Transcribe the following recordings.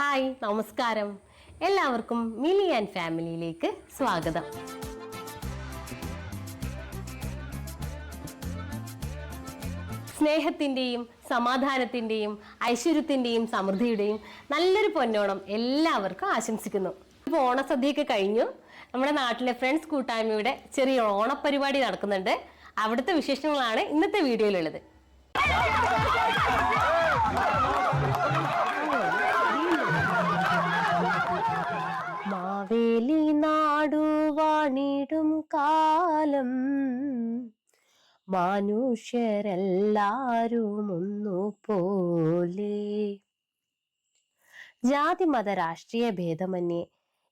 Hi നമസ്കാരം. എല്ലാവർക്കും മിലി and ഫാമിലിയിലേക്ക് സ്വാഗതം. സ്നേഹത്തിന്റെയും സമാധാനത്തിന്റെയും ഐശ്വര്യത്തിന്റെയും സമൃദ്ധിയുടെയും നല്ലൊരു പൊന്നോണം എല്ലാവർക്കും ആശംസിക്കുന്നു. ഇപ്പോൾ ഓണസദ്യയൊക്കെ കഴിഞ്ഞു. നമ്മുടെ നാട്ടിലെ ഫ്രണ്ട്സ് കൂട്ടായ്മയുടെ ചെറിയ ഓണപരിപാടി നടക്കുന്നുണ്ട്. അവിടുത്തെ വിശേഷങ്ങളാണ് ഇന്നത്തെ വീഡിയോയിലുള്ളത്. മാവേലി നാടുവാണിടും കാലം. മനുഷ്യരെല്ലാരും ഒന്നുപോലെ ജാതി മത രാഷ്ട്രീയ ഭേദമന്യേ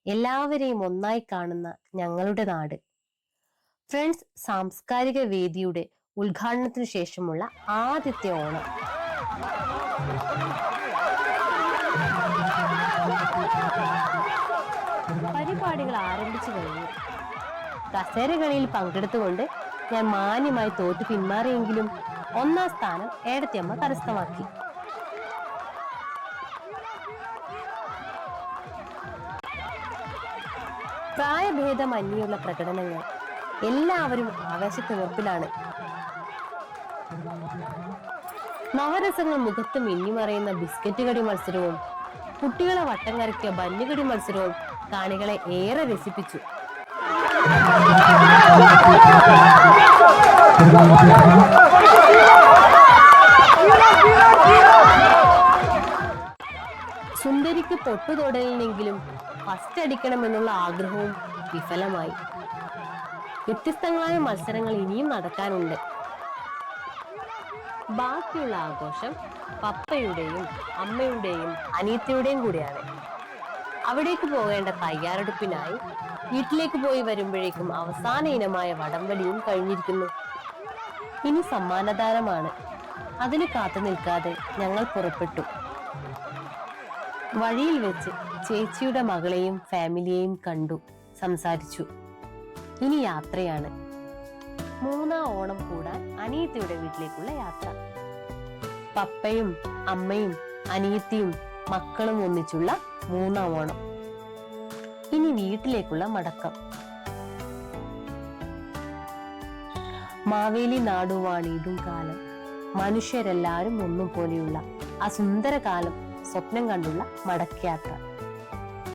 എല്ലാവരെയും ഒന്നായി കാണുന്ന ഞങ്ങളുടെ നാട്. ഫ്രണ്ട്സ് സാംസ്കാരിക വേദിയുടെ ഉദ്ഘാടനത്തിനു ശേഷമുള്ള ആദ്യത്തെ ഓണം. പരിപാടികൾ ആരംഭിച്ചു കഴിഞ്ഞു. കസേരകളിയിൽ പങ്കെടുത്തുകൊണ്ട് ഞാൻ മാന്യമായി തോറ്റു പിന്മാറിയെങ്കിലും ഒന്നാം സ്ഥാനം ഏടത്തിയമ്മ കരസ്ഥമാക്കി. പ്രായഭേദമന്യുള്ള പ്രകടനങ്ങൾ എല്ലാവരും ആവേശത്തിനൊപ്പിലാണ് നവരസങ്ങൾ മുഖത്ത് മിന്നിമറയുന്ന ബിസ്ക്കറ്റ് കടി മത്സരവും കുട്ടികളെ വട്ടം കറക്കിയ ബന്നുകടി മത്സരവും കാണികളെ ഏറെ രസിപ്പിച്ചു. സുന്ദരിക്ക് പൊട്ടുതൊടലിനെങ്കിലും ഫസ്റ്റ് അടിക്കണമെന്നുള്ള ആഗ്രഹവും വിഫലമായി. വ്യത്യസ്തങ്ങളായ മത്സരങ്ങൾ ഇനിയും നടക്കാനുണ്ട്. ബാക്കിയുള്ള ആഘോഷം പപ്പയുടെയും അമ്മയുടെയും അനിയത്തിയുടെയും കൂടിയാണ്. അവിടേക്ക് പോകേണ്ട തയ്യാറെടുപ്പിനായി വീട്ടിലേക്ക് പോയി വരുമ്പോഴേക്കും അവസാന ഇനമായ വടംവലിയും കഴിഞ്ഞിരിക്കുന്നു. ഇനി സമ്മാനദാനമാണ്. അതിന് കാത്തു നിൽക്കാതെ ഞങ്ങൾ പുറപ്പെട്ടു. വഴിയിൽ വെച്ച് ചേച്ചിയുടെ മകളെയും ഫാമിലിയെയും കണ്ടു സംസാരിച്ചു. ഇനി യാത്രയാണ്. മൂന്നാം ഓണം കൂടാൻ അനിയത്തിയുടെ വീട്ടിലേക്കുള്ള യാത്ര. പപ്പയും അമ്മയും അനിയത്തിയും മക്കളും ഒന്നിച്ചുള്ള മൂന്നാം ഓണം. ഇനി വീട്ടിലേക്കുള്ള മടക്കം. മാവേലി നാടുവാണിടും കാലം. മനുഷ്യരെല്ലാരും ഒന്നും പോലെയുള്ള ആ സുന്ദര കാലം സ്വപ്നം കണ്ടുള്ള മടക്കയാത്ര.